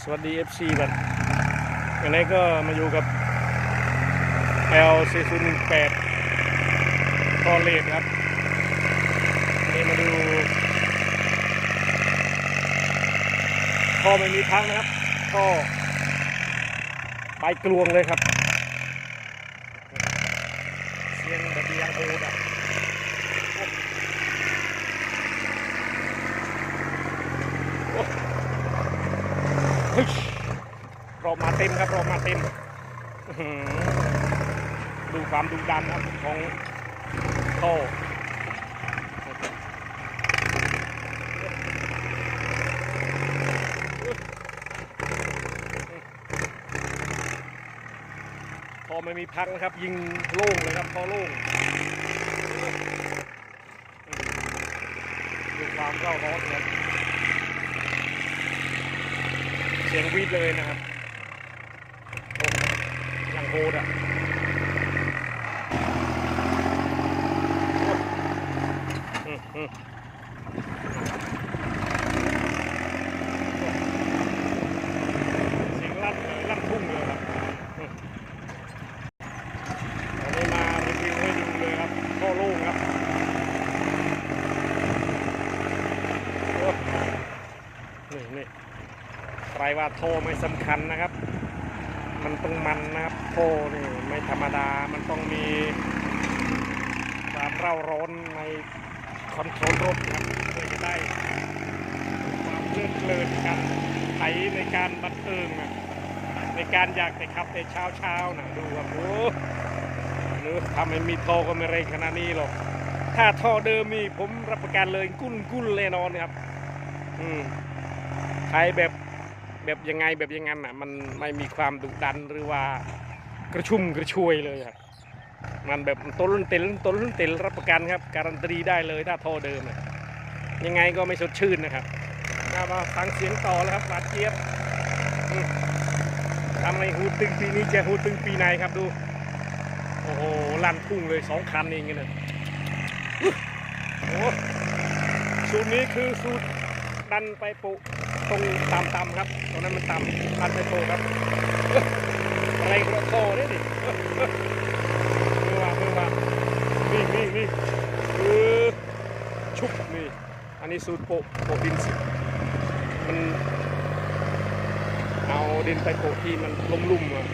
สวัสดี FC บัดวันนี้ก็มาอยู่กับ L 4 0 1 8 คอเลดครับ นี่มาดูท่อไม่มีพังนะครับท่อไปกลวงเลยครับ เสียงแบบยังโหดอะโอ้โอ้เฮ้ย รอมาเต็มครับรอมาเต็มดูความดุดันครับของท่อพอไม่มีพังนะครับ ยิงโล่งเลยครับพอโล่งดูความเข้าร้อนครับเสียงวีดเลยนะครับอ้ยังโหดอะโอ้อืมอืมเสียงลั่นเลยลั่นทุ่งเลยครับวันนี้มารีวิวให้ดูเลยครับท่อโล่งครับโอ้นี่นี่ ใครว่าโทไม่สำคัญนะครับ มันต้องมันนะครับโทนี่ไม่ธรรมดา มันต้องมีความเร่าร้อนในคอนโทรลรถครับเพื่อจะได้ความเพลิดเลินกันไถในการบันเทิงอะในการอยากไปขับแต่เช้าเช้าๆนะดูครับโอ้หรือทำให้มีโทก็ไม่เร็งขนาดนี้หรอกถ้าท่อเดิมมีผมรับประกันเลยกุ้นกุ้นแน่นอนครับ อืมใช้แบบ แบบยังไงแบบยังงั้นอะมันไม่มีความดุดันหรือว่ากระชุ่มกระชวยเลยครับมันแบบต้นเต็นต้นเต็นรับประกันครับ การันตีได้เลยถ้าท่อเดิมยังไงก็ไม่สดชื่นนะครับมาฟังเสียงต่อแล้วครับหวานเจี๊ยบทำไมหูตึงปีนี้จะหูตึงปีไหนครับดู โอ้โหลั่นพุ่งเลยสองคันเองเนี่ยโอ้สูตรนี้คือสูตรดันไปปุ ตรงต่ำๆครับตรงนั้นมันต่ำดันไปโปครับอะไรกระโตเนี่ยดิเมื่อวานเมื่อวานนี่นี่นี่คือชุบนี่อันนี้สูตรโปโปดินสิมันเอาดินไปโปที่มันลุ่มๆอะ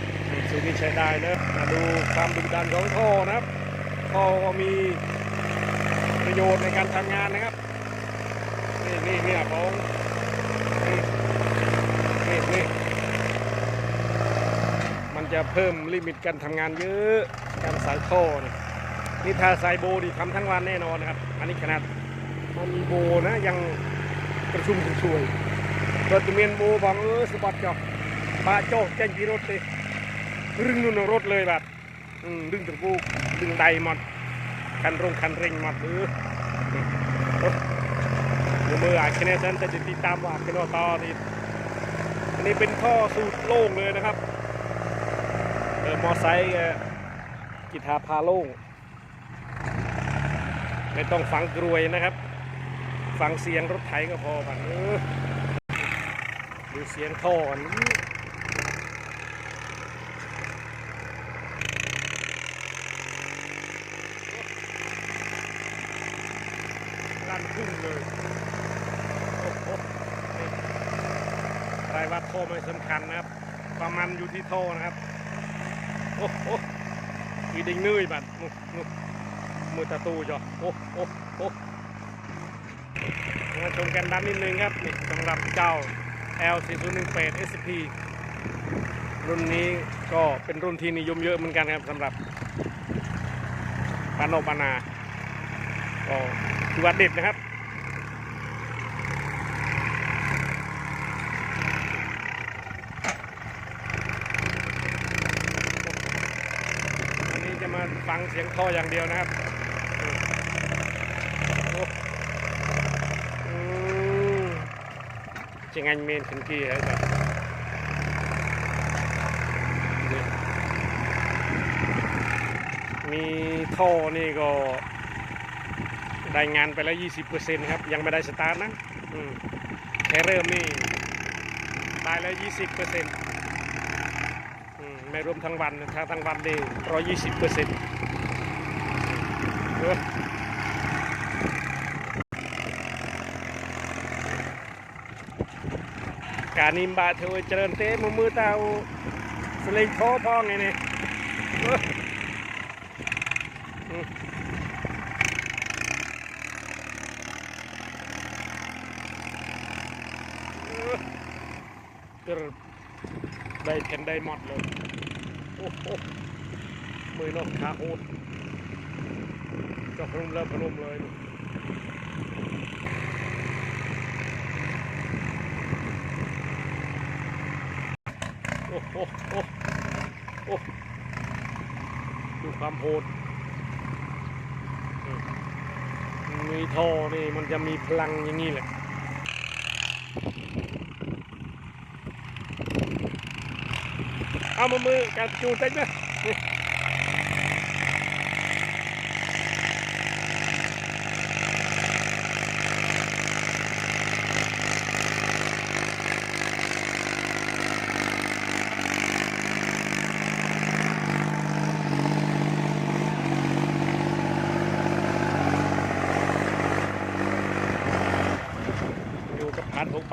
สูตรนี้ใช้ได้นะมาดูความดุดันของท่อนะครับท่อก็มีประโยชน์ในการทำงานนะครับนี่นี่เนี่ยของ นี่นี่มันจะเพิ่มลิมิตการทำงานเยอะการสายท่อนี่นี่ถ้าสายโบดีทำทั้งวันแน่นอนนะครับ อันนี้ขนาดมันมีโบนะยังกระชุ่มกระชวยตัวจะเมียนโบบางเออสะบัดจอกปาโจกแจ้งกีรถเลยรึงนู่นรถเลยแบบดึงตะปูดึงไดหมดคันรงคันเร่งหมดเออ ยวมืออาคเนสันจะติดตามว่าคเนตอนี่อันนี้เป็นท่อสูตรโล่งเลยนะครับเออมอไซค์กีทาพาโล่งไม่ต้องฟังกรวยนะครับ ฟังเสียงรถไถก็พอบันเออดูเสียงท่อนลั่นพุ่งเลย โอ้โหนี่รายวัดโทไม่สำคัญนะครับ ความมันอยู่ที่โทนะครับ โอ้โหมีดิงนื่อยบัดนุนุมือตะตูจ้ะโอ้โอ้โอ้มาชมกันดันนิดนึงครับนี่สำหรับเจ้า L 4 0 1 8 SP รุ่นนี้ก็เป็นรุ่นที่นิยมเยอะเหมือนกันครับสำหรับปานโนปานาก็ถือว่าเด็ดนะครับ มาฟังเสียงท่ออย่างเดียวนะครับจริงอันเมนทันที่ครับมีท่อนี่ก็ได้งานไปแล้ว 20%ครับ ยังไม่ได้สตาร์ทนะแค่เริ่มนี่ ตายแล้ว 20% ไม่รวมทั้งวันนะถ้าทั้งวันนี่ร้อยยี่สิบเปอร์เซ็นต์การนิมบาเธอเจริญเต้มือมือเตาสลิงโทพ่อไงเนี่ยเอ้ออืมเอ้อเกิด ได้แผ่นได้หมดเลย โอ้โหมือนกขาโหดก็พนุ่มเริ่มพนุ่มเลยโอ้โหโอ้โอ้ดูความโหดมมีท่อนี่มันจะมีพลังอย่างนี้แหละ เอามามือการจูนเต็มเลยนี่อยู่กับพันหก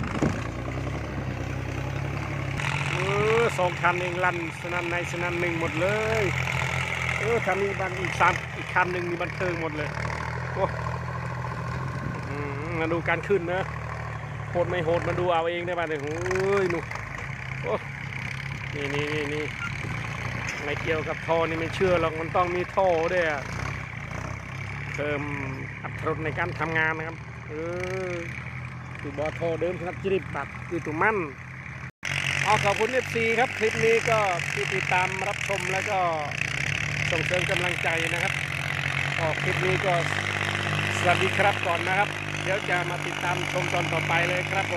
เออ สองคันเองลั่นสนันในสนันหนึ่งหมดเลยเออคันนี้บันอีกสามอีกคันหนึ่งมีบันเทิงหมดเลยโอ้มาดูการขึ้นนะโหดไม่โหดมาดูเอาเองได้ป่ะเนี่ยโอ้ยหนูโอ้นี่นี่นี่นี่ไม่เกี่ยวกับท่อนี่ไม่เชื่อหรอกมันต้องมีท่อด้วยอเพิ่มอัตรรสในการทำงานนะครับ เออคือบอท่อเดิมสนับจริบตัดคือตุมัน เอาขอบคุณเอฟซีครับ คลิปนี้ก็ที่ติดตามรับชมแล้วก็ส่งเสริมกำลังใจนะครับก็คลิปนี้ก็สวัสดีครับก่อนนะครับ เดี๋ยวจะมาติดตามชมตอนต่อไปเลยครับ